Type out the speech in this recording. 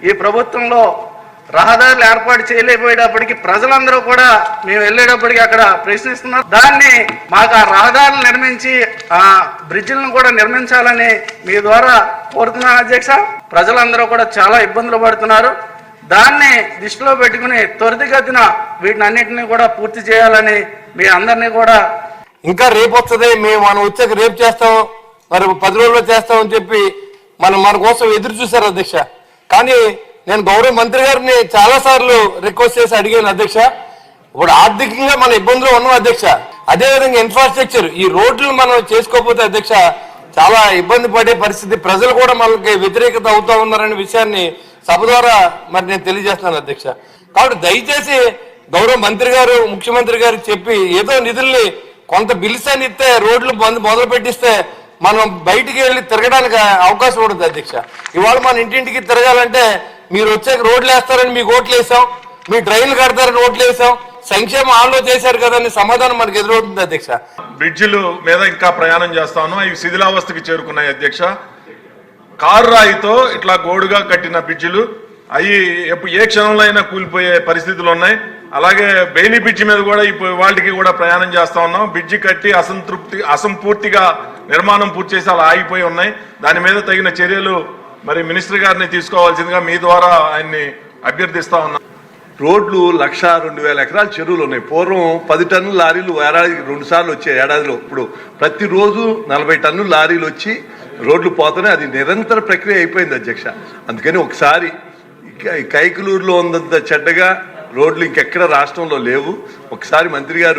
ఈ ప్రభుత్వంలో రహదారులు ఏర్పాటు చేయలేకపోయేటప్పటికి ప్రజలందరూ కూడా మేము వెళ్ళేటప్పటికి అక్కడ ప్రశ్నిస్తున్నారు. దాన్ని మాకు ఆ రహదారులు నిర్మించి ఆ బ్రిడ్జిలను కూడా నిర్మించాలని మీ ద్వారా కోరుతున్నాను అధ్యక్ష. ప్రజలందరూ కూడా చాలా ఇబ్బందులు పడుతున్నారు. దాన్ని దృష్టిలో పెట్టుకుని త్వరితగతిన వీటిని అన్నింటినీ కూడా పూర్తి చేయాలని మీ అందరినీ కూడా ఇంకా రేపు వస్తుంది మేము మనం వచ్చాక రేపు చేస్తాం మరి పది రోజుల్లో చేస్తాం అని చెప్పి మనం మన కోసం ఎదురు చూశారు అధ్యక్ష. కానీ నేను గౌరవ మంత్రి గారిని చాలా సార్లు రిక్వెస్ట్ చేసి అడిగాను అధ్యక్ష. ఇప్పుడు ఆర్థికంగా మన ఇబ్బందులు ఉన్నాం అధ్యక్ష. అదే విధంగా ఇన్ఫ్రాస్ట్రక్చర్ ఈ రోడ్లు మనం చేసుకోకపోతే అధ్యక్ష చాలా ఇబ్బంది పడే పరిస్థితి. ప్రజలు కూడా మనకి వ్యతిరేకత అవుతా ఉన్నారనే విషయాన్ని సభ ద్వారా మరి నేను తెలియజేస్తున్నాను అధ్యక్ష. కాబట్టి దయచేసి గౌరవ మంత్రి గారు ముఖ్యమంత్రి గారు చెప్పి ఏదో నిధుల్ని కొంత బిల్స్ అని ఇస్తే రోడ్లు మొదలు పెట్టిస్తే మనం బయటికి వెళ్ళి తిరగడానికి అవకాశం ఉండదు అధ్యక్ష. ఇవాళ మన ఇంటింటికి తిరగాలంటే మీరు వచ్చే రోడ్లు వేస్తారని మీకు ఓట్లు వేసాం మీ డ్రైన్లు కడతారని ఓట్లు వేసాం సంక్షేమ ఆల్లో చేశారు కదా అని సమాధానం మనకు ఎదురవుతుంది అధ్యక్ష. బ్రిడ్జిలు మీద ఇంకా ప్రయాణం చేస్తాను. అవి ఇవి శిథిలావస్థకి చేరుకున్నాయి అధ్యక్ష. కారు రాయితో ఇట్లా గోడుగా కట్టిన బ్రిడ్జిలు అవి ఎప్పుడు ఏ క్షణంలో అయినా కూలిపోయే పరిస్థితులు ఉన్నాయి. అలాగే బెయిలీ బ్రిడ్జ్ మీద కూడా ఇప్పుడు వాళ్ళకి కూడా ప్రయాణం చేస్తా ఉన్నాం. బ్రిడ్జ్ కట్టి అసంతృప్తి అసంపూర్తిగా నిర్మాణం పూర్తి చేసి అలా ఆగిపోయి ఉన్నాయి. దాని మీద తగిన చర్యలు మరి మినిస్టర్ గారిని తీసుకోవాల్సిందిగా మీ ద్వారా ఆయన్ని అభ్యర్థిస్తా ఉన్నాం. రోడ్లు లక్ష రెండు వేల ఎకరాల చెరువులు ఉన్నాయి. పూర్వం పది టన్నుల లారీలు ఏడాదికి రెండు సార్లు వచ్చాయి ఏడాదిలో. ఇప్పుడు ప్రతిరోజు నలభై టన్నుల లారీలు వచ్చి రోడ్లు పోతున్నాయి అది నిరంతర ప్రక్రియ అయిపోయింది అధ్యక్ష. అందుకని ఒకసారి కైకలూరులో ఉన్నంత చెడ్డగా రోడ్లు ఇంకెక్కడ రాష్ట్రంలో లేవు. ఒకసారి మంత్రి గారు